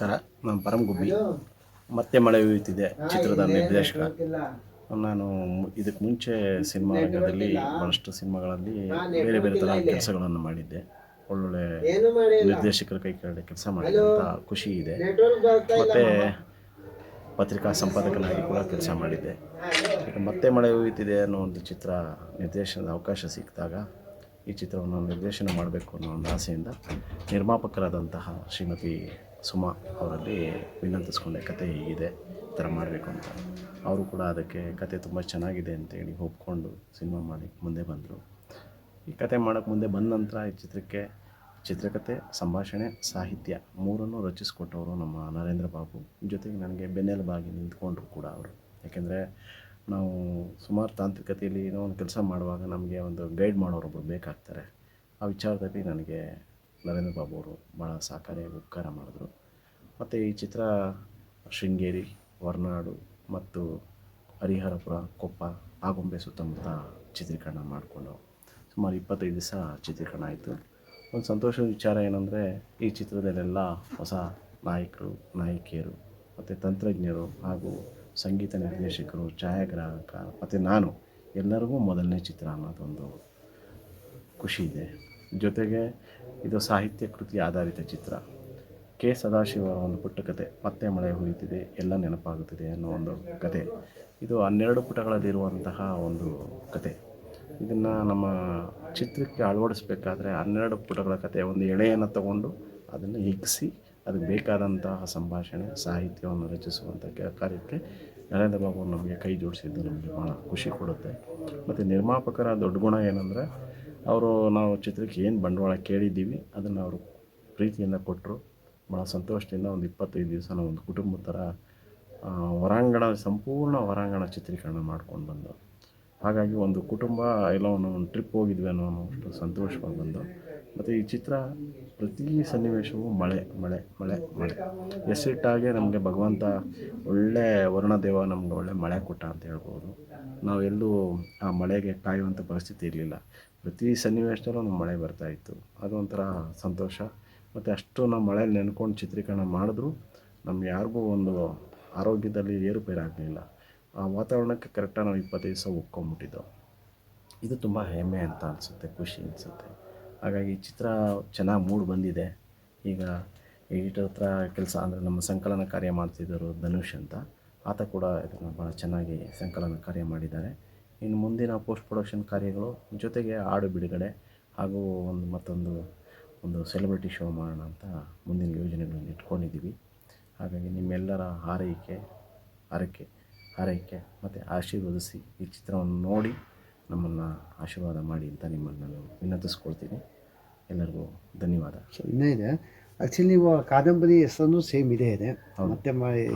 ನಮಸ್ಕಾರ, ನಾನು ಪರಮ್ ಗುಬ್ಬಿ. ಮತ್ತೆ ಮಳೆ ಉಯ್ಯುತ್ತಿದೆ ಚಿತ್ರದ ನಿರ್ದೇಶಕ ನಾನು ಇದಕ್ಕೆ ಮುಂಚೆ ಸಿನಿಮಾ ರಂಗದಲ್ಲಿ ಬಹಳಷ್ಟು ಸಿನಿಮಾಗಳಲ್ಲಿ ಬೇರೆ ಬೇರೆ ಥರ ಕೆಲಸಗಳನ್ನು ಮಾಡಿದ್ದೆ. ಒಳ್ಳೊಳ್ಳೆ ನಿರ್ದೇಶಕರ ಕೈ ಕೆಳಗಡೆ ಕೆಲಸ ಮಾಡಿದಂಥ ಖುಷಿ ಇದೆ. ಮತ್ತು ಪತ್ರಿಕಾ ಸಂಪಾದಕನಾಗಿ ಕೂಡ ಕೆಲಸ ಮಾಡಿದ್ದೆ. ಮತ್ತೆ ಮಳೆ ಉಯ್ಯುತ್ತಿದೆ ಅನ್ನೋ ಒಂದು ಚಿತ್ರ ನಿರ್ದೇಶನದ ಅವಕಾಶ ಸಿಕ್ಕಿದಾಗ ಈ ಚಿತ್ರವನ್ನು ನಿರ್ದೇಶನ ಮಾಡಬೇಕು ಅನ್ನೋ ಒಂದು ಆಸೆಯಿಂದ ನಿರ್ಮಾಪಕರಾದಂತಹ ಶ್ರೀಮತಿ ಸುಮಾ ಅವರಲ್ಲಿ ವಿನಂತಿಸ್ಕೊಂಡೆ ಕತೆ ಹೀಗಿದೆ, ಈ ಥರ ಮಾಡಬೇಕು ಅಂತ. ಅವರು ಕೂಡ ಅದಕ್ಕೆ ಕತೆ ತುಂಬ ಚೆನ್ನಾಗಿದೆ ಅಂತೇಳಿ ಒಪ್ಕೊಂಡು ಸಿನಿಮಾ ಮಾಡಿ ಮುಂದೆ ಬಂದರು. ಈ ಕತೆ ಮಾಡೋಕ್ಕೆ ಮುಂದೆ ಬಂದ ನಂತರ ಈ ಚಿತ್ರಕ್ಕೆ ಚಿತ್ರಕಥೆ ಸಂಭಾಷಣೆ, ಸಾಹಿತ್ಯ ಮೂರನ್ನು ರಚಿಸಿಕೊಟ್ಟವರು ನಮ್ಮ ನರೇಂದ್ರ ಬಾಬು. ಜೊತೆಗೆ ನನಗೆ ಬೆನ್ನೆಲುಬಾಗಿ ನಿಂತ್ಕೊಂಡ್ರು ಕೂಡ ಅವರು. ಯಾಕೆಂದರೆ ನಾವು ಸುಮಾರು ತಾಂತ್ರಿಕತೆಯಲ್ಲಿ ಏನೋ ಒಂದು ಕೆಲಸ ಮಾಡುವಾಗ ನಮಗೆ ಒಂದು ಗೈಡ್ ಮಾಡೋರೊಬ್ಬರು ಬೇಕಾಗ್ತಾರೆ. ಆ ವಿಚಾರದಲ್ಲಿ ನನಗೆ ನರೇಂದ್ರ ಬಾಬು ಅವರು ಭಾಳ ಸಹಕಾರಿಯಾಗಿ ಉಪಕಾರ ಮಾಡಿದ್ರು. ಮತ್ತು ಈ ಚಿತ್ರ ಶೃಂಗೇರಿ, ಹೊರನಾಡು ಮತ್ತು ಹರಿಹರಪುರ, ಕೊಪ್ಪ ಆಗುಂಬೆ ಸುತ್ತಮುತ್ತ ಚಿತ್ರೀಕರಣ ಮಾಡಿಕೊಂಡು ಸುಮಾರು ಇಪ್ಪತ್ತೈದು ದಿವಸ ಚಿತ್ರೀಕರಣ ಆಯಿತು. ಒಂದು ಸಂತೋಷದ ವಿಚಾರ ಏನಂದರೆ ಈ ಚಿತ್ರದಲ್ಲೆಲ್ಲ ಹೊಸ ನಾಯಕರು, ನಾಯಕಿಯರು ಮತ್ತು ತಂತ್ರಜ್ಞರು ಹಾಗೂ ಸಂಗೀತ ನಿರ್ದೇಶಕರು, ಛಾಯಾಗ್ರಾಹಕ ಮತ್ತು ನಾನು ಎಲ್ಲರಿಗೂ ಮೊದಲನೇ ಚಿತ್ರ ಅನ್ನೋದೊಂದು ಖುಷಿ ಇದೆ. ಜೊತೆಗೆ ಇದು ಸಾಹಿತ್ಯ ಕೃತಿ ಆಧಾರಿತ ಚಿತ್ರ. ಕೆ. ಸದಾಶಿವ ಒಂದು ಪುಟ್ಟ ಕತೆ ಮತ್ತೆ ಮಳೆ ಹುಯ್ಯುತ್ತಿದೆ, ಎಲ್ಲ ನೆನಪಾಗುತ್ತಿದೆ ಅನ್ನೋ ಒಂದು ಕತೆ. ಇದು ಹನ್ನೆರಡು ಪುಟಗಳಲ್ಲಿರುವಂತಹ ಒಂದು ಕತೆ. ಇದನ್ನು ನಮ್ಮ ಚಿತ್ರಕ್ಕೆ ಅಳವಡಿಸ್ಬೇಕಾದ್ರೆ ಹನ್ನೆರಡು ಪುಟಗಳ ಕತೆ, ಒಂದು ಎಳೆಯನ್ನು ತಗೊಂಡು ಅದನ್ನು ಹಿಗ್ಗಿಸಿ ಅದಕ್ಕೆ ಬೇಕಾದಂತಹ ಸಂಭಾಷಣೆ, ಸಾಹಿತ್ಯವನ್ನು ರಚಿಸುವಂಥ ಕಾರ್ಯಕ್ಕೆ ನರೇಂದ್ರ ಬಾಬು ನಮಗೆ ಕೈ ಜೋಡಿಸಿದ್ದು ನಮಗೆ ಭಾಳ ಖುಷಿ ಕೊಡುತ್ತೆ. ಮತ್ತು ನಿರ್ಮಾಪಕರ ದೊಡ್ಡ ಗುಣ ಏನಂದರೆ ಅವರು ನಾವು ಚಿತ್ರಕ್ಕೆ ಏನು ಬಂಡವಾಳ ಕೇಳಿದ್ದೀವಿ, ಅದನ್ನು ಅವರು ಪ್ರೀತಿಯಿಂದ ಕೊಟ್ಟರು ಭಾಳ ಸಂತೋಷದಿಂದ ಒಂದು ಇಪ್ಪತ್ತೈದು ದಿವಸ ಒಂದು ಕುಟುಂಬದ ಥರ ಹೊರಾಂಗಣ, ಸಂಪೂರ್ಣ ಹೊರಾಂಗಣ ಚಿತ್ರೀಕರಣ ಮಾಡ್ಕೊಂಡು ಬಂದು. ಹಾಗಾಗಿ ಒಂದು ಕುಟುಂಬ ಎಲ್ಲ ಒಂದು ಟ್ರಿಪ್ ಹೋಗಿದ್ವಿ ಅನ್ನೋ ಅಷ್ಟು ಸಂತೋಷವಾಗಿ ಬಂದು. ಮತ್ತು ಈ ಚಿತ್ರ ಪ್ರತಿ ಸನ್ನಿವೇಶವೂ ಮಳೆ ಮಳೆ ಮಳೆ ಮಳೆ. ಎಸಿಟ್ಟಾಗೆ ನಮಗೆ ಭಗವಂತ ಒಳ್ಳೆ ವರುಣದೇವ ನಮ್ಗೆ ಒಳ್ಳೆ ಮಳೆ ಕೊಟ್ಟ ಅಂತ ಹೇಳ್ಬೋದು. ನಾವೆಲ್ಲೂ ಆ ಮಳೆಗೆ ಕಾಯುವಂಥ ಪರಿಸ್ಥಿತಿ ಇರಲಿಲ್ಲ. ಪ್ರತಿ ಸನ್ನಿವೇಶದಲ್ಲೂ ನಮ್ಮ ಮಳೆ ಬರ್ತಾಯಿತ್ತು ಅದು ಒಂಥರ ಸಂತೋಷ. ಮತ್ತು ಅಷ್ಟು ನಾವು ಮಳೆಯಲ್ಲಿ ನೆನ್ಕೊಂಡು ಚಿತ್ರೀಕರಣ ಮಾಡಿದ್ರು ನಮ್ಗೆ ಯಾರಿಗೂ ಒಂದು ಆರೋಗ್ಯದಲ್ಲಿ ಏರುಪೇರಾಗಲಿಲ್ಲ ಆ ವಾತಾವರಣಕ್ಕೆ ಕರೆಕ್ಟಾಗಿ ನಾವು ಇಪ್ಪತ್ತೈದು ದಿವಸ ಒಪ್ಕೊಂಬಿಟ್ಟಿದ್ದೆವು ಇದು ತುಂಬ ಹೆಮ್ಮೆ ಅಂತ ಅನಿಸುತ್ತೆ, ಖುಷಿ ಅನಿಸುತ್ತೆ. ಹಾಗಾಗಿ ಚಿತ್ರ ಚೆನ್ನಾಗಿ ಮೂಡ್ ಬಂದಿದೆ. ಈಗ ಎಡಿಟರ್ ಹತ್ರ ಕೆಲಸ ಅಂದರೆ ನಮ್ಮ ಸಂಕಲನ ಕಾರ್ಯ ಮಾಡ್ತಿದ್ದರು ಧನುಷ್ ಅಂತ. ಆತ ಕೂಡ ಇದನ್ನು ಭಾಳ ಚೆನ್ನಾಗಿ ಸಂಕಲನ ಕಾರ್ಯ ಮಾಡಿದ್ದಾರೆ. ಇನ್ನು ಮುಂದಿನ ಪೋಸ್ಟ್ ಪ್ರೊಡಕ್ಷನ್ ಕಾರ್ಯಗಳು ಜೊತೆಗೆ ಹಾಡು ಬಿಡುಗಡೆ ಹಾಗೂ ಒಂದು ಮತ್ತೊಂದು ಒಂದು ಸೆಲೆಬ್ರಿಟಿ ಶೋ ಮಾಡೋಣ ಅಂತ ಮುಂದಿನ ಯೋಜನೆಗಳನ್ನು ಇಟ್ಕೊಂಡಿದ್ದೀವಿ. ಹಾಗಾಗಿ ನಿಮ್ಮೆಲ್ಲರ ಹಾರೈಕೆ ಹರಕೆ ಹಾರೈಕೆ ಮತ್ತು ಆಶೀರ್ವದಿಸಿ ಈ ಚಿತ್ರವನ್ನು ನೋಡಿ ನಮ್ಮನ್ನು ಆಶೀರ್ವಾದ ಮಾಡಿ ಅಂತ ನಿಮ್ಮನ್ನು ನಾನು ವಿನಂತಿಸ್ಕೊಳ್ತೀನಿ. ಎಲ್ಲರಿಗೂ ಧನ್ಯವಾದ. ಸೊ ಇನ್ನೂ ಇದೆ. ಆ್ಯಕ್ಚುಲಿ ನೀವು ಕಾದಂಬರಿ ಹೆಸರನ್ನು ಸೇಮ್ ಇದೇ ಇದೆ. ಮತ್ತೆ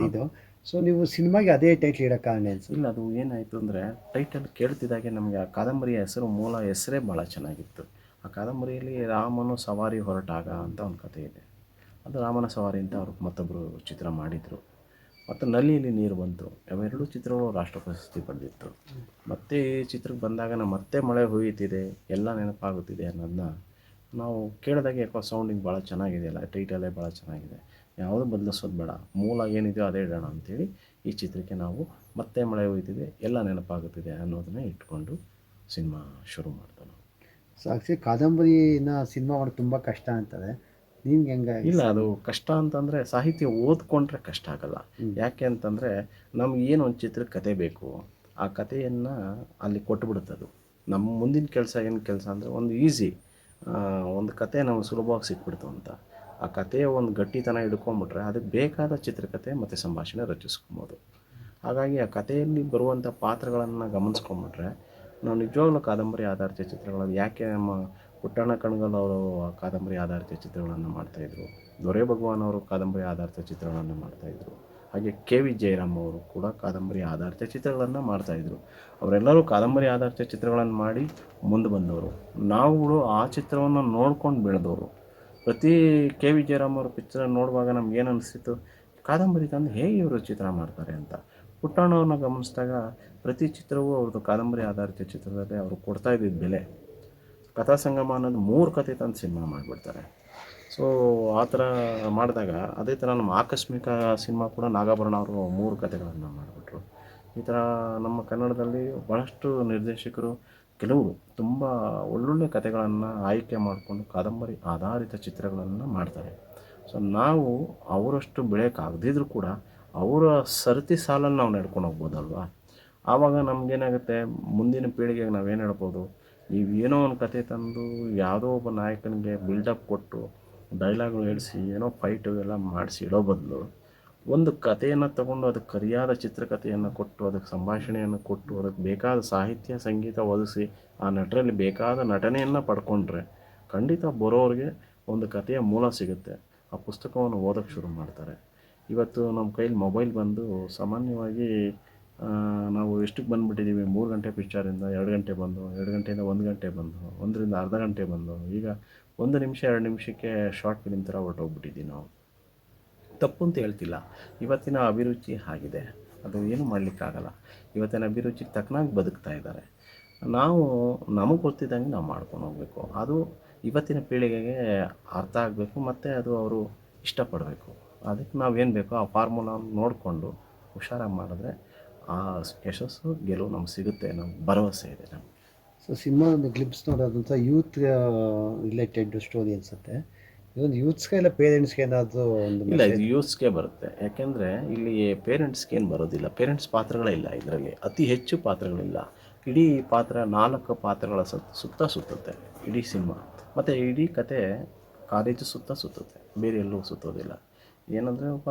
ಇದು ಸೊ ನೀವು ಸಿನಿಮಾಗೆ ಅದೇ ಟೈಟ್ಲ್ ಇಡೋ ಕಾರಣ ಇಲ್ಲ, ಅದು ಏನಾಯಿತು ಅಂದರೆ ಟೈಟಲ್ ಕೇಳ್ತಿದ್ದಾಗೆ ನಮಗೆ ಆ ಕಾದಂಬರಿಯ ಹೆಸರು, ಮೂಲ ಹೆಸರೇ ಭಾಳ ಚೆನ್ನಾಗಿತ್ತು. ಆ ಕಾದಂಬರಿಯಲ್ಲಿ ರಾಮನು ಸವಾರಿ ಹೊರಟಾಗ ಅಂತ ಒಂದು ಕಥೆ ಇದೆ. ಅದು ರಾಮನ ಸವಾರಿ ಅಂತ ಅವರು ಮತ್ತೊಬ್ಬರು ಚಿತ್ರ ಮಾಡಿದರು. ಮತ್ತು ನಲ್ಲಿಯಲ್ಲಿ ನೀರು ಬಂತು. ಅವೆರಡೂ ಚಿತ್ರಗಳು ರಾಷ್ಟ್ರ ಪ್ರಶಸ್ತಿ ಪಡೆದಿತ್ತು. ಮತ್ತೆ ಈ ಚಿತ್ರಕ್ಕೆ ಬಂದಾಗ ನಮ್ಮ ಮತ್ತೆ ಮಳೆ ಹುಯ್ಯುತ್ತಿದೆ, ಎಲ್ಲ ನೆನಪಾಗುತ್ತಿದೆ ಅನ್ನೋದನ್ನ ನಾವು ಕೇಳಿದಾಗ ಯಾಕೋ ಸೌಂಡಿಂಗ್ ಭಾಳ ಚೆನ್ನಾಗಿದೆಯಲ್ಲ ಟೈಟಲೇ ಭಾಳ ಚೆನ್ನಾಗಿದೆ. ಯಾವುದೂ ಬದಲಿಸೋದು ಬೇಡ. ಮೂಲ ಏನಿದೆಯೋ ಅದೇ ಇಡೋಣ ಅಂಥೇಳಿ ಈ ಚಿತ್ರಕ್ಕೆ ನಾವು ಮತ್ತೆ ಮಳೆ ಹೋಯ್ತಿದೆ ಎಲ್ಲ ನೆನಪಾಗುತ್ತಿದೆ ಅನ್ನೋದನ್ನೇ ಇಟ್ಕೊಂಡು ಸಿನಿಮಾ ಶುರು ಮಾಡ್ತಾನೆ ನಾವು. ಸೊ ಆ್ಯಕ್ಚುಲಿ ಕಾದಂಬರಿನ ಸಿನಿಮಾ ಮಾಡೋದು ತುಂಬ ಕಷ್ಟ ಅಂತಾರೆ ನಿಮ್ಗೆ ಹೆಂಗ ಇಲ್ಲ ಅದು ಕಷ್ಟ ಅಂತಂದರೆ ಸಾಹಿತ್ಯ ಓದ್ಕೊಂಡ್ರೆ ಕಷ್ಟ ಆಗಲ್ಲ. ಯಾಕೆ ಅಂತಂದರೆ ನಮ್ಗೆ ಏನು ಒಂದು ಚಿತ್ರಕ್ಕೆ ಕತೆ ಬೇಕು ಆ ಕಥೆಯನ್ನು ಅಲ್ಲಿ ಕೊಟ್ಬಿಡುತ್ತದು ನಮ್ಮ ಮುಂದಿನ ಕೆಲಸ ಏನು ಕೆಲಸ ಅಂದರೆ ಒಂದು ಈಸಿ ಒಂದು ಕತೆ ನಮ್ಗೆ ಸುಲಭವಾಗಿ ಸಿಕ್ಬಿಡ್ತು ಅಂತ. ಆ ಕಥೆಯ ಒಂದು ಗಟ್ಟಿತನ ಹಿಡ್ಕೊಂಬಿಟ್ರೆ ಅದಕ್ಕೆ ಬೇಕಾದ ಚಿತ್ರಕಥೆ ಮತ್ತು ಸಂಭಾಷಣೆ ರಚಿಸ್ಕೊಬೋದು. ಹಾಗಾಗಿ ಆ ಕಥೆಯಲ್ಲಿ ಬರುವಂಥ ಪಾತ್ರಗಳನ್ನು ಗಮನಿಸ್ಕೊಂಬಿಟ್ರೆ ನಾವು ನಿಜವಾಗ್ಲೂ ಕಾದಂಬರಿ ಆಧಾರಿತ ಚಿತ್ರಗಳನ್ನು ಯಾಕೆ ನಮ್ಮ ಪುಟ್ಟಣ್ಣ ಕಣ್ಗಲ್ ಅವರು ಕಾದಂಬರಿ ಆಧಾರಿತ ಚಿತ್ರಗಳನ್ನು ಮಾಡ್ತಾಯಿದ್ರು? ದೊರೆ ಭಗವಾನ್ ಅವರು ಕಾದಂಬರಿ ಆಧಾರಿತ ಚಿತ್ರಗಳನ್ನು ಮಾಡ್ತಾಯಿದ್ರು. ಹಾಗೆ ಕೆ ವಿ ಜಯರಾಮ್ ಅವರು ಕೂಡ ಕಾದಂಬರಿ ಆಧಾರಿತ ಚಿತ್ರಗಳನ್ನು ಮಾಡ್ತಾಯಿದ್ರು. ಅವರೆಲ್ಲರೂ ಕಾದಂಬರಿ ಆಧಾರಿತ ಚಿತ್ರಗಳನ್ನು ಮಾಡಿ ಮುಂದೆ ಬಂದವರು. ನಾವುಗಳು ಆ ಚಿತ್ರವನ್ನು ನೋಡ್ಕೊಂಡು ಬೆಳೆದವರು. ಪ್ರತಿ ಕೆ. ವಿ. ಜಯರಾಮ್ ಅವ್ರ ಪಿಕ್ಚರ್ ನೋಡುವಾಗ ನಮ್ಗೆ ಏನು ಅನಿಸ್ತಿತ್ತು ಕಾದಂಬರಿ ತಂದು ಹೇಗೆ ಇವರು ಚಿತ್ರ ಮಾಡ್ತಾರೆ ಅಂತ. ಪುಟ್ಟಣ್ಣವ್ರನ್ನ ಗಮನಿಸಿದಾಗ ಪ್ರತಿ ಚಿತ್ರವೂ ಅವ್ರದ್ದು ಕಾದಂಬರಿ ಆಧಾರಿತ ಚಿತ್ರದಲ್ಲಿ ಅವರು ಕೊಡ್ತಾ ಇದ್ದಿದ್ದ ಬೆಲೆ. ಕಥಾ ಸಂಗಮ ಅನ್ನೋದು ಮೂರು ಕತೆ ತಂದು ಸಿನಿಮಾ ಮಾಡಿಬಿಡ್ತಾರೆ. ಸೊ ಆ ಥರ ಮಾಡಿದಾಗ ಅದೇ ಥರ ನಮ್ಮ ಆಕಸ್ಮಿಕ ಸಿನಿಮಾ ಕೂಡ ನಾಗಾಭರಣ ಅವರು ಮೂರು ಕತೆಗಳನ್ನು ಮಾಡಿಬಿಟ್ರು. ಈ ಥರ ನಮ್ಮ ಕನ್ನಡದಲ್ಲಿ ಭಾಳಷ್ಟು ನಿರ್ದೇಶಕರು ಕೆಲವರು ತುಂಬ ಒಳ್ಳೊಳ್ಳೆ ಕಥೆಗಳನ್ನು ಆಯ್ಕೆ ಮಾಡಿಕೊಂಡು ಕಾದಂಬರಿ ಆಧಾರಿತ ಚಿತ್ರಗಳನ್ನು ಮಾಡ್ತಾರೆ. ಸೊ ನಾವು ಅವರಷ್ಟು ಬೆಳೆಯೋಕ್ಕಾಗದಿದ್ರೂ ಕೂಡ ಅವರ ಸರತಿ ಸಾಲನ್ನು ನಾವು ನಡ್ಕೊಂಡು ಹೋಗ್ಬೋದಲ್ವಾ? ಆವಾಗ ನಮಗೇನಾಗುತ್ತೆ, ಮುಂದಿನ ಪೀಳಿಗೆಗೆ ನಾವೇನು ಹೇಳ್ಬೋದು? ನೀವು ಏನೋ ಒಂದು ಕತೆ ತಂದು ಯಾವುದೋ ಒಬ್ಬ ನಾಯಕನಿಗೆ ಬಿಲ್ಡಪ್ ಕೊಟ್ಟು ಡೈಲಾಗ್ಗಳು ಹೇಳಿಸಿ, ಏನೋ ಫೈಟು ಎಲ್ಲ ಮಾಡಿಸಿ, ಇಡೋ ಬದಲು ಒಂದು ಕಥೆಯನ್ನು ತಗೊಂಡು ಅದಕ್ಕೆ ಸರಿಯಾದ ಚಿತ್ರಕಥೆಯನ್ನು ಕೊಟ್ಟು, ಅದಕ್ಕೆ ಸಂಭಾಷಣೆಯನ್ನು ಕೊಟ್ಟು, ಅದಕ್ಕೆ ಬೇಕಾದ ಸಾಹಿತ್ಯ, ಸಂಗೀತ ಒದಗಿಸಿ ಆ ನಟರಲ್ಲಿ ಬೇಕಾದ ನಟನೆಯನ್ನು ಪಡ್ಕೊಂಡ್ರೆ ಖಂಡಿತ ಬರೋರಿಗೆ ಒಂದು ಕಥೆಯ ಮೂಲ ಸಿಗುತ್ತೆ. ಆ ಪುಸ್ತಕವನ್ನು ಓದೋಕ್ಕೆ ಶುರು ಮಾಡ್ತಾರೆ. ಇವತ್ತು ನಮ್ಮ ಕೈಲಿ ಮೊಬೈಲ್ ಬಂದು ಸಾಮಾನ್ಯವಾಗಿ ನಾವು ಎಷ್ಟಕ್ಕೆ ಬಂದುಬಿಟ್ಟಿದ್ದೀವಿ? ಮೂರು ಗಂಟೆ ಪಿಕ್ಚರಿಂದ ಎರಡು ಗಂಟೆ ಬಂದು, ಎರಡು ಗಂಟೆಯಿಂದ ಒಂದು ಗಂಟೆ ಬಂದು, ಒಂದರಿಂದ ಅರ್ಧ ಗಂಟೆ ಬಂದು, ಈಗ ಒಂದು ನಿಮಿಷ, ಎರಡು ನಿಮಿಷಕ್ಕೆ ಶಾರ್ಟ್ ಫಿಲಿಮ್ ಥರ ಹೊರಟೋಗ್ಬಿಟ್ಟಿದ್ದೀವಿ ನಾವು. ತಪ್ಪು ಅಂತ ಹೇಳ್ತಿಲ್ಲ. ಇವತ್ತಿನ ಅಭಿರುಚಿ ಆಗಿದೆ ಅದು ಏನು ಮಾಡಲಿಕ್ಕಾಗಲ್ಲ. ಇವತ್ತಿನ ಅಭಿರುಚಿಗೆ ತಕ್ಕನಾಗಿ ಬದುಕ್ತಾ ಇದ್ದಾರೆ. ನಾವು ನಮಗೆ ಗೊತ್ತಿದ್ದಂಗೆ ನಾವು ಮಾಡ್ಕೊಂಡು ಹೋಗಬೇಕು. ಅದು ಇವತ್ತಿನ ಪೀಳಿಗೆಗೆ ಅರ್ಥ ಆಗಬೇಕು ಮತ್ತು ಅದು ಅವರು ಇಷ್ಟಪಡಬೇಕು. ಅದಕ್ಕೆ ನಾವೇನು ಬೇಕೋ ಆ ಫಾರ್ಮುಲಾ ನೋಡಿಕೊಂಡು ಹುಷಾರಾಗಿ ಮಾಡಿದ್ರೆ ಆ ಯಶಸ್ಸು, ಗೆಲುವು ನಮ್ಗೆ ಸಿಗುತ್ತೆ ನಮ್ಗೆ ಭರವಸೆ ಇದೆ ನಮಗೆ. ಸೊ ಸಿನಿಮಾ ಒಂದು ಗ್ಲಿಪ್ಸ್ ನೋಡೋದಂತ ಯೂತ್ ರಿಲೇಟೆಡ್ ಸ್ಟೋರಿ ಅನಿಸುತ್ತೆ. ಇದೊಂದು ಯೂತ್ಸ್ಗೆ ಇಲ್ಲ ಪೇರೆಂಟ್ಸ್ಗೆ ಏನಾದರೂ ಒಂದು ಇಲ್ಲ ಇದು ಯೂತ್ಸ್ಗೆ ಬರುತ್ತೆ. ಯಾಕೆಂದರೆ ಇಲ್ಲಿ ಪೇರೆಂಟ್ಸ್ಗೆ ಏನು ಬರೋದಿಲ್ಲ. ಪೇರೆಂಟ್ಸ್ ಪಾತ್ರಗಳೇ ಇಲ್ಲ ಇದರಲ್ಲಿ. ಅತಿ ಹೆಚ್ಚು ಪಾತ್ರಗಳಿಲ್ಲ. ಇಡೀ ಪಾತ್ರ ನಾಲ್ಕು ಪಾತ್ರಗಳ ಸುತ್ತ ಸುತ್ತ ಸುತ್ತುತ್ತೆ. ಇಡೀ ಸಿನಿಮಾ. ಮತ್ತು ಇಡೀ ಕತೆ ಕಾಲೇಜು ಸುತ್ತ ಸುತ್ತುತ್ತೆ. ಬೇರೆ ಎಲ್ಲೂ ಸುತ್ತೋದಿಲ್ಲ. ಏನಂದರೆ ಒಬ್ಬ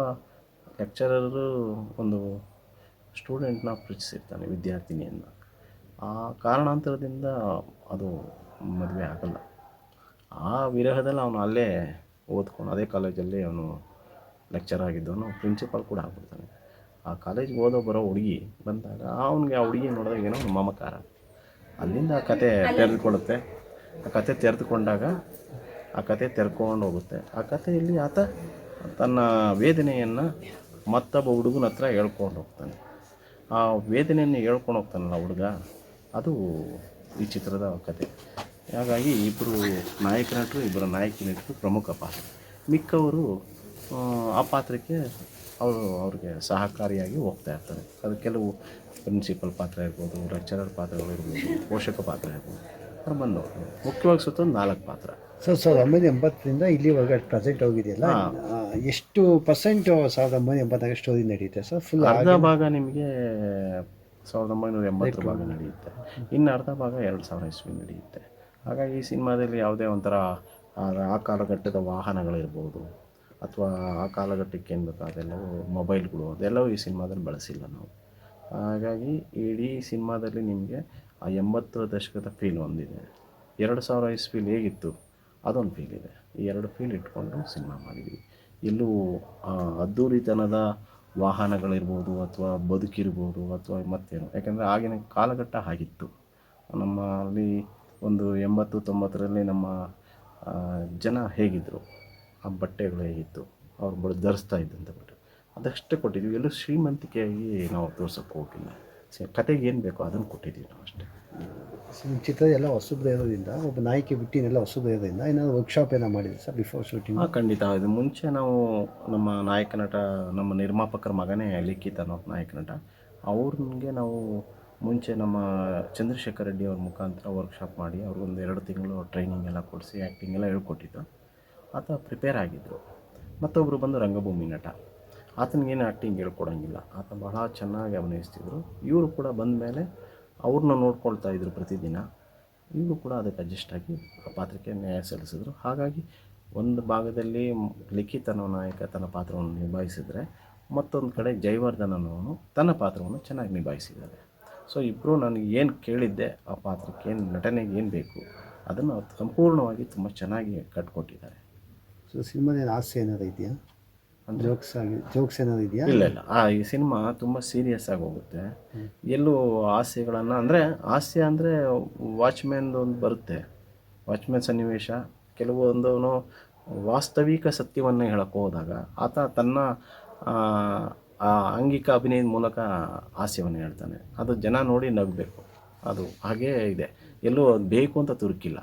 ಲೆಕ್ಚರರು ಒಂದು ಸ್ಟೂಡೆಂಟ್ನ ಪ್ರೀತಿಸಿರ್ತಾನೆ ವಿದ್ಯಾರ್ಥಿನಿಯನ್ನು. ಆ ಕಾರಣಾಂತರದಿಂದ ಅದು ಮದುವೆ ಆಗಲ್ಲ. ಆ ವಿರಹದಲ್ಲಿ ಅವನು ಅಲ್ಲೇ ಓದ್ಕೊಂಡು, ಅದೇ ಕಾಲೇಜಲ್ಲಿ ಅವನು ಲೆಕ್ಚರ್ ಆಗಿದ್ದವನು ಪ್ರಿನ್ಸಿಪಾಲ್ ಕೂಡ ಆಗ್ಬಿಡ್ತಾನೆ. ಆ ಕಾಲೇಜ್ಗೆ ಓದೋ ಬರೋ ಹುಡುಗಿ ಬಂದಾಗ ಅವನಿಗೆ ಆ ಹುಡುಗಿ ನೋಡಿದಾಗ ಏನೋ ಮಮಕಾರ. ಅಲ್ಲಿಂದ ಆ ಕತೆ ತೆರೆದುಕೊಳ್ಳುತ್ತೆ. ಆ ಕತೆ ತೆರೆದುಕೊಂಡಾಗ ಆ ಕತೆ ತೆರ್ಕೊಂಡು ಹೋಗುತ್ತೆ. ಆ ಕಥೆಯಲ್ಲಿ ಆತ ತನ್ನ ವೇದನೆಯನ್ನು ಮತ್ತೊಬ್ಬ ಹುಡುಗನ ಹತ್ರ ಹೇಳ್ಕೊಂಡು ಹೋಗ್ತಾನೆ. ಆ ವೇದನೆಯನ್ನು ಹೇಳ್ಕೊಂಡು ಹೋಗ್ತಾನಲ್ಲ ಹುಡುಗ, ಅದು ಈ ಚಿತ್ರದ ಕತೆ. ಹಾಗಾಗಿ ಇಬ್ಬರು ನಾಯಕ ನಟರು ಇಬ್ಬರು ನಾಯಕಿ ನಟರು ಪ್ರಮುಖ ಪಾತ್ರ. ಮಿಕ್ಕವರು ಆ, ಪಾತ್ರಕ್ಕೆ ಅವರು ಅವ್ರಿಗೆ ಸಹಕಾರಿಯಾಗಿ ಹೋಗ್ತಾ ಇರ್ತಾರೆ. ಅದು ಕೆಲವು ಪ್ರಿನ್ಸಿಪಲ್ ಪಾತ್ರ ಇರ್ಬೋದು ಲೆಕ್ಚರರ್ ಪಾತ್ರಗಳು ಇರ್ಬೋದು ಪೋಷಕ ಪಾತ್ರ ಇರ್ಬೋದು ಅವ್ರು ಬಂದು. ಮುಖ್ಯವಾಗಿ ಸುತ್ತ ನಾಲ್ಕು ಪಾತ್ರ. ಸರ್ ಸಾವಿರದ ಒಂಬೈನೂರ ಎಂಬತ್ತರಿಂದ ಇಲ್ಲಿವರೆಗೆ ಪ್ರೆಸೆಂಟ್ ಹೋಗಿದೆಯಲ್ಲ? ಎಷ್ಟು ಪರ್ಸೆಂಟ್ ಸಾವಿರದ ಒಂಬೈನೂರ ಎಂಬತ್ತಾಗ ಸ್ಟೋರಿ ನಡೆಯುತ್ತೆ ಸರ್? ಫುಲ್ ಅರ್ಧ ಭಾಗ ನಿಮಗೆ ಸಾವಿರದ ಒಂಬೈನೂರ ಎಂಬತ್ತರ ಭಾಗ ನಡೆಯುತ್ತೆ. ಇನ್ನು ಅರ್ಧ ಭಾಗ ಎರಡು ಸಾವಿರ ಇಸ್ವಿ ನಡೆಯುತ್ತೆ. ಹಾಗಾಗಿ ಈ ಸಿನಿಮಾದಲ್ಲಿ ಯಾವುದೇ ಒಂಥರ, ಆ ಕಾಲಘಟ್ಟದ ವಾಹನಗಳಿರ್ಬೋದು, ಅಥವಾ ಆ ಕಾಲಘಟ್ಟಕ್ಕೆ ಏನು ಬೇಕು, ಅದೆಲ್ಲವೂ ಮೊಬೈಲ್ಗಳು, ಅದೆಲ್ಲವೂ ಈ ಸಿನಿಮಾದಲ್ಲಿ ಬಳಸಿಲ್ಲ ನಾವು. ಹಾಗಾಗಿ ಇಡೀ ಸಿನಿಮಾದಲ್ಲಿ ನಿಮಗೆ ಆ ಎಂಬತ್ತರ ದಶಕದ ಫೀಲ್ ಒಂದಿದೆ. ಎರಡು ಸಾವಿರ ಐಸ್ ಫೀಲ್ ಹೇಗಿತ್ತು? ಅದೊಂದು ಫೀಲ್ ಇದೆ. ಈ ಎರಡು ಫೀಲ್ ಇಟ್ಕೊಂಡು ಸಿನಿಮಾ ಮಾಡಿದ್ವಿ. ಇಲ್ಲೂ ಅದ್ದೂರಿತನದ ವಾಹನಗಳಿರ್ಬೋದು, ಅಥವಾ ಬದುಕಿರ್ಬೋದು, ಅಥವಾ ಮತ್ತೇನು. ಯಾಕೆಂದರೆ ಆಗಿನ ಕಾಲಘಟ್ಟ ಆಗಿತ್ತು ನಮ್ಮ ಅಲ್ಲಿ ಒಂದು ಎಂಬತ್ತು ತೊಂಬತ್ತರಲ್ಲಿ ನಮ್ಮ ಜನ ಹೇಗಿದ್ದರು ಆ ಬಟ್ಟೆಗಳು ಹೇಗಿತ್ತು ಅವ್ರು ಧರಿಸ್ತಾ ಇದ್ದಂಥ ಬಟ್ಟೆ. ಅದಷ್ಟೇ ಕೊಟ್ಟಿದ್ದೀವಿ. ಎಲ್ಲೂ ಶ್ರೀಮಂತಿಕೆಯಾಗಿ ನಾವು ತೋರ್ಸೋಕ್ಕೆ ಹೋಗಿಲ್ಲ. ಸರಿ ಕತೆಗೆ ಏನು ಬೇಕೋ ಅದನ್ನು ಕೊಟ್ಟಿದ್ದೀವಿ ನಾವು ಅಷ್ಟೇ. ಚಿತ್ರ ಎಲ್ಲ ಹೊಸಬ್ರು ಇರೋದ್ರಿಂದ ಒಬ್ಬ ನಾಯಕಿ ಬಿಟ್ಟಿನೆಲ್ಲ ಹೊಸಬ್ರು ಇರೋದ್ರಿಂದ ಏನಾದ್ರು ವರ್ಕ್ಶಾಪ್ ಏನೋ ಮಾಡಿದ್ರು ಸರ್ ಬಿಫೋರ್ ಶೂಟಿಂಗ್ ಹಾಂ ಖಂಡಿತ. ಇದು ಮುಂಚೆ ನಾವು ನಮ್ಮ ನಾಯಕ ನಟ ನಮ್ಮ ನಿರ್ಮಾಪಕರ ಮಗನೇ ಲಿಖಿತ್ ಅನ್ನೋ ನಾಯಕ ನಟ ಅವ್ರಿಗೆ ನಾವು ಮುಂಚೆ ನಮ್ಮ ಚಂದ್ರಶೇಖರ್ ರೆಡ್ಡಿ ಅವ್ರ ಮುಖಾಂತರ ವರ್ಕ್ಶಾಪ್ ಮಾಡಿ ಅವ್ರಿಗೊಂದು ಎರಡು ತಿಂಗಳು ಟ್ರೈನಿಂಗ್ ಎಲ್ಲ ಕೊಡಿಸಿ ಆ್ಯಕ್ಟಿಂಗ್ ಎಲ್ಲ ಹೇಳ್ಕೊಟ್ಟಿದ್ದು. ಆತ ಪ್ರಿಪೇರ್ ಆಗಿದ್ದರು ಮತ್ತೊಬ್ಬರು ಬಂದು ರಂಗಭೂಮಿ ನಟ. ಆತನಿಗೇನು ಆ್ಯಕ್ಟಿಂಗ್ ಹೇಳ್ಕೊಡೋಂಗಿಲ್ಲ. ಆತ ಬಹಳ ಚೆನ್ನಾಗಿ ಅಭಿನಯಿಸ್ತಿದ್ರು. ಇವರು ಕೂಡ ಬಂದ ಮೇಲೆ ಅವ್ರನ್ನ ನೋಡ್ಕೊಳ್ತಾ ಇದ್ರು ಪ್ರತಿದಿನ. ಇವರು ಕೂಡ ಅದಕ್ಕೆ ಅಡ್ಜಸ್ಟ್ ಆಗಿ ಆ ಪಾತ್ರಕ್ಕೆ ನ್ಯಾಯ ಸಲ್ಲಿಸಿದ್ರು. ಹಾಗಾಗಿ ಒಂದು ಭಾಗದಲ್ಲಿ ಲಿಖಿತನ ನಾಯಕ ತನ್ನ ಪಾತ್ರವನ್ನು ನಿಭಾಯಿಸಿದರೆ ಮತ್ತೊಂದು ಕಡೆ ಜಯವರ್ಧನನವನು ತನ್ನ ಪಾತ್ರವನ್ನು ಚೆನ್ನಾಗಿ ನಿಭಾಯಿಸಿದ್ದಾರೆ. ಸೊ ಇಬ್ಬರು ನನಗೆ ಏನು ಕೇಳಿದ್ದೆ ಆ ಪಾತ್ರಕ್ಕೆ ಏನು ನಟನೆಗೆ ಏನು ಬೇಕು ಅದನ್ನು ಸಂಪೂರ್ಣವಾಗಿ ತುಂಬ ಚೆನ್ನಾಗಿ ಕಟ್ಕೊಟ್ಟಿದ್ದಾರೆ. ಸೊ ಸಿನಿಮಾದ ಹಾಸ್ಯ ಏನಾದ್ರು ಇದೆಯಾ? ಜೋಕ್ಸ್ ಆಗಿ ಜೋಕ್ಸ್ ಏನಾದ್ರು ಇದೆಯಾ? ಇಲ್ಲ ಇಲ್ಲ. ಆ ಈ ಸಿನಿಮಾ ತುಂಬ ಸೀರಿಯಸ್ ಆಗಿ ಹೋಗುತ್ತೆ. ಎಲ್ಲೂ ಹಾಸ್ಯಗಳನ್ನು ಅಂದರೆ ಹಾಸ್ಯ ಅಂದರೆ ವಾಚ್ಮ್ಯಾನ್ದು ಒಂದು ಬರುತ್ತೆ. ವಾಚ್ಮ್ಯಾನ್ ಸನ್ನಿವೇಶ ಕೆಲವೊಂದು ವಾಸ್ತವಿಕ ಸತ್ಯವನ್ನು ಹೇಳಕ್ಕೆ ಹೋದಾಗ ಆತ ತನ್ನ ಆ, ಆಂಗಿಕ ಅಭಿನಯದ ಮೂಲಕ ಹಾಸ್ಯವನ್ನು ಹೇಳ್ತಾನೆ. ಅದು ಜನ ನೋಡಿ ನಗಬೇಕು. ಅದು ಹಾಗೇ ಇದೆ. ಎಲ್ಲೂ ಬೇಕು ಅಂತ ತುರುಕಿಲ್ಲ.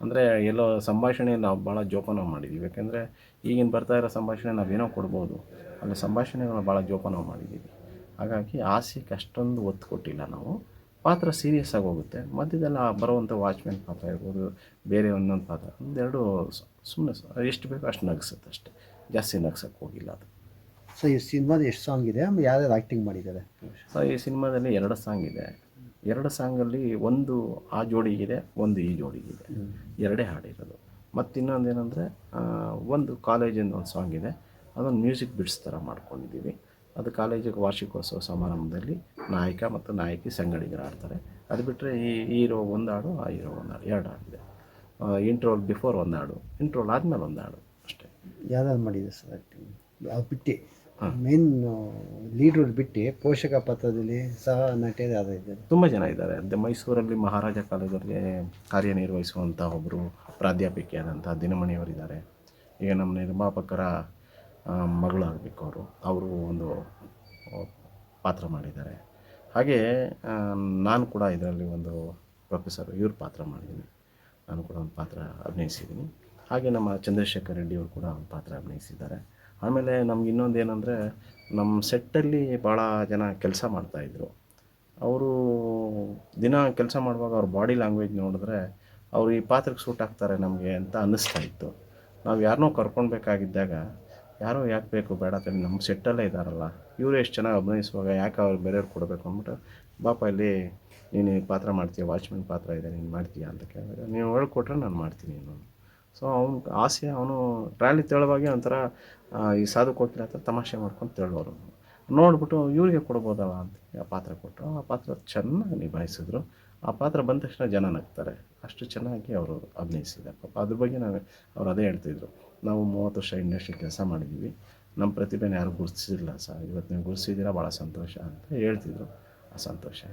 ಅಂದರೆ ಎಲ್ಲೋ ಸಂಭಾಷಣೆ ನಾವು ಭಾಳ ಜೋಪಾನ ಮಾಡಿದ್ದೀವಿ ಯಾಕೆಂದರೆ ಈಗಿನ ಬರ್ತಾ ಇರೋ ಸಂಭಾಷಣೆ ನಾವೇನೋ ಕೊಡ್ಬೋದು. ಅಲ್ಲಿ ಸಂಭಾಷಣೆಗಳನ್ನ ಭಾಳ ಜೋಪಾನ ಮಾಡಿದ್ದೀವಿ ಹಾಗಾಗಿ ಹಾಸ್ಯಕ್ಕೆ ಅಷ್ಟೊಂದು ಒತ್ತು ಕೊಟ್ಟಿಲ್ಲ ನಾವು. ಪಾತ್ರ ಸೀರಿಯಸ್ ಆಗಿ ಹೋಗುತ್ತೆ. ಮಧ್ಯದಲ್ಲಿ ಆ ಬರುವಂಥ ವಾಚ್ಮ್ಯಾನ್ ಪಾತ್ರ ಇರ್ಬೋದು ಬೇರೆ ಒಂದೊಂದು ಪಾತ್ರ. ಒಂದೆರಡು ಸುಮ್ಮನೆ ಎಷ್ಟು ಬೇಕೋ ಅಷ್ಟು ನಗಿಸುತ್ತೆ ಅಷ್ಟೇ. ಜಾಸ್ತಿ ನಗ್ಸಕ್ಕೆ ಹೋಗಿಲ್ಲ ಅದು. ಸೊ ಈ ಸಿನಿಮಾದ ಎಷ್ಟು ಸಾಂಗ್ ಇದೆ? ಆಮೇಲೆ ಯಾರ್ಯಾರು ಆ್ಯಕ್ಟಿಂಗ್ ಮಾಡಿದ್ದಾರೆ? ಸೊ ಈ ಸಿನಿಮಾದಲ್ಲಿ ಎರಡು ಸಾಂಗ್ ಇದೆ. ಎರಡು ಸಾಂಗಲ್ಲಿ ಒಂದು ಆ ಜೋಡಿಗಿದೆ ಒಂದು ಈ ಜೋಡಿಗಿದೆ ಎರಡೇ ಹಾಡಿರೋದು. ಮತ್ತು ಇನ್ನೊಂದೇನೆಂದರೆ ಒಂದು ಕಾಲೇಜಿಂದ ಒಂದು ಸಾಂಗ್ ಇದೆ. ಅದೊಂದು ಮ್ಯೂಸಿಕ್ ಬಿಡ್ಸ್ ಥರ ಮಾಡ್ಕೊಂಡಿದ್ದೀವಿ ಅದು ಕಾಲೇಜಿಗೆ ವಾರ್ಷಿಕೋತ್ಸವ ಸಮಾರಂಭದಲ್ಲಿ ನಾಯಕ ಮತ್ತು ನಾಯಕಿ ಸಂಗಡಿಗರು ಆಡ್ತಾರೆ ಅದು ಬಿಟ್ಟರೆ ಈ ಹೀರೋ ಒಂದು ಹಾಡು ಆ ಹೀರೋ ಒಂದು ಹಾಡು ಎರಡು ಹಾಡಿದೆ. ಇಂಟ್ರೋಲ್ ಬಿಫೋರ್ ಒಂದು ಹಾಡು ಇಂಟ್ರೋಲ್ ಆದಮೇಲೆ ಒಂದು ಹಾಡು ಅಷ್ಟೇ. ಯಾವ್ದಾದ್ರು ಮಾಡಿದೆ ಸರ್ ಆ್ಯಕ್ಟಿಂಗ್ ಯಾವ ಬಿಟ್ಟು. ಮೇನ್ ಲೀಡ್ ಬಿಟ್ಟಿ ಬಿಟ್ಟು ಪೋಷಕ ಪಾತ್ರದಲ್ಲಿ ಸಹ ನಟಿಯರು ಇದ್ದಾರೆ? ತುಂಬ ಜನ ಇದ್ದಾರೆ. ಅದೇ ಮೈಸೂರಲ್ಲಿ ಮಹಾರಾಜ ಕಾಲೇಜಲ್ಲಿ ಕಾರ್ಯನಿರ್ವಹಿಸುವಂಥ ಒಬ್ಬರು ಪ್ರಾಧ್ಯಾಪಿಕೆಯಾದಂಥ ದಿನಮಣಿಯವರಿದ್ದಾರೆ ಈಗ ನಮ್ಮ ನಿರ್ಮಾಪಕರ ಮಗಳಾಗಬೇಕು ಅವರು. ಅವರು ಒಂದು ಪಾತ್ರ ಮಾಡಿದ್ದಾರೆ. ಹಾಗೆ ನಾನು ಕೂಡ ಇದರಲ್ಲಿ ಒಂದು ಪ್ರೊಫೆಸರ್ ಇವ್ರ ಪಾತ್ರ ಮಾಡಿದ್ದೀನಿ. ನಾನು ಕೂಡ ಒಂದು ಪಾತ್ರ ಅಭಿನಯಿಸಿದ್ದೀನಿ. ಹಾಗೆ ನಮ್ಮ ಚಂದ್ರಶೇಖರ್ ರೆಡ್ಡಿ ಅವರು ಕೂಡ ಒಂದು ಪಾತ್ರ ಅಭಿನಯಿಸಿದ್ದಾರೆ. ಆಮೇಲೆ ನಮ್ಗೆ ಇನ್ನೊಂದು ಏನಂದರೆ ನಮ್ಮ ಸೆಟ್ಟಲ್ಲಿ ಭಾಳ ಜನ ಕೆಲಸ ಮಾಡ್ತಾಯಿದ್ರು ಅವರು ದಿನ ಕೆಲಸ ಮಾಡುವಾಗ ಅವ್ರ ಬಾಡಿ ಲ್ಯಾಂಗ್ವೇಜ್ ನೋಡಿದ್ರೆ ಅವ್ರು ಈ ಪಾತ್ರಕ್ಕೆ ಸೂಟ್ ಆಗ್ತಾರೆ ನಮಗೆ ಅಂತ ಅನ್ನಿಸ್ತಾ ಇತ್ತು. ನಾವು ಯಾರನ್ನೋ ಕರ್ಕೊಳ್ಬೇಕಾಗಿದ್ದಾಗ ಯಾರೋ ಯಾಕೆ ಬೇಕು? ಬೇಡ ಅಂತ ನಮ್ಮ ಸೆಟ್ಟಲ್ಲೇ ಇದ್ದಾರಲ್ಲ ಇವರು ಎಷ್ಟು ಚೆನ್ನಾಗಿ ಅಭಿನಯಿಸುವಾಗ ಯಾಕೆ ಅವ್ರು ಬೇರೆಯವ್ರು ಕೊಡಬೇಕು? ಅಂದ್ಬಿಟ್ಟು, ಬಾಪ, ಇಲ್ಲಿ ನೀನು ಪಾತ್ರ ಮಾಡ್ತೀಯ ವಾಚ್ಮೆನ್ ಪಾತ್ರ ಇದೆ, ನೀನು ಮಾಡ್ತೀಯಾ? ಅಂತ ಕೇಳಿದಾಗ, ನೀವು ಹೇಳ್ಕೊಟ್ರೆ ನಾನು ಮಾಡ್ತೀನಿ. ಇನ್ನೊಂದು ಸೊ ಅವ್ನು ಆಸೆ, ಅವನು ಟ್ರಾಲಿ ತೆಳುವಾಗಿ ಒಂಥರ ಈ ಸಾಧು ಕೋಕಿಲ ಹತ್ರ ತಮಾಷೆ ಮಾಡ್ಕೊಂಡು ತೆಳುವರು ನೋಡ್ಬಿಟ್ಟು ಇವ್ರಿಗೆ ಕೊಡ್ಬೋದಲ್ಲ ಅಂತ ಆ ಪಾತ್ರ ಕೊಟ್ಟರು ಆ ಪಾತ್ರ ಚೆನ್ನಾಗಿ ನಿಭಾಯಿಸಿದ್ರು. ಆ ಪಾತ್ರ ಬಂದ ತಕ್ಷಣ ಜನ ನಗ್ತಾರೆ. ಅಷ್ಟು ಚೆನ್ನಾಗಿ ಅವರು ಅಭಿನಯಿಸಿದ್ದಾರೆ. ಪಾಪ ಅದ್ರ ಬಗ್ಗೆ ನಾವು, ಅವ್ರು ಅದೇ ಹೇಳ್ತಿದ್ರು. ನಾವು ಮೂವತ್ತು ವರ್ಷ ಇಂಡಸ್ಟ್ರಿ ಕೆಲಸ ಮಾಡಿದ್ದೀವಿ ನಮ್ಮ ಪ್ರತಿಭೆನ ಯಾರು ಗುರುತಿಸಿಲ್ಲ ಸರ್. ಇವತ್ತು ನೀವು ಗುರುತಿಸಿದ್ದೀರಾ? ಭಾಳ ಸಂತೋಷ ಅಂತ ಹೇಳ್ತಿದ್ರು. ಆ ಸಂತೋಷ.